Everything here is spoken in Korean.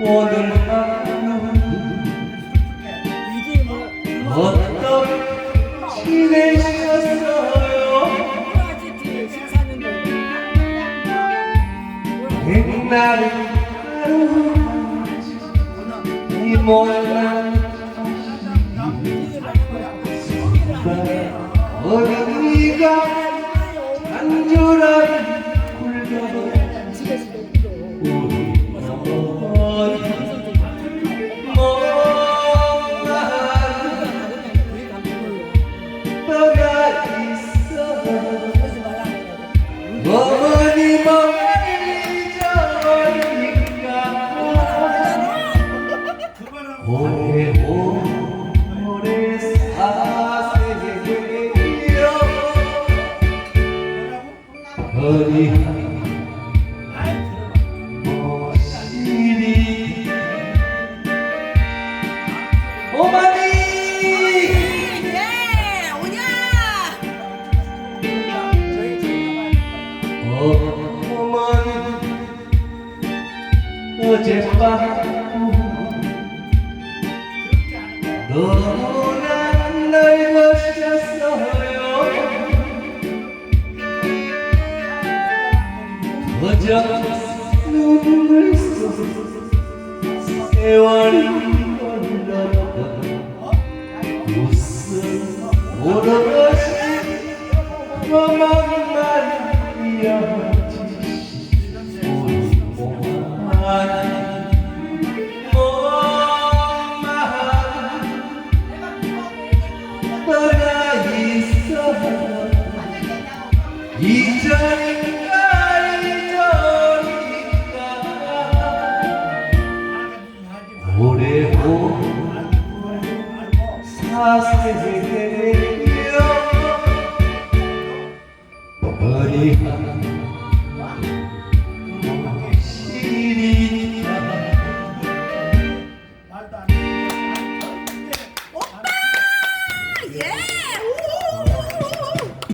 오늘 하루 어떻게 지내셨어요? 백날 하루 이 못난 어린이가 집에서 먹 어머니 어젯밤 너무나 늙으셨어요. 그저 눈물 속 세월이 흘러가 웃음 너만만 이어지시 우리 오만 몸만 떠나 있어 이전인가 이전인가 오래오 사세요 You.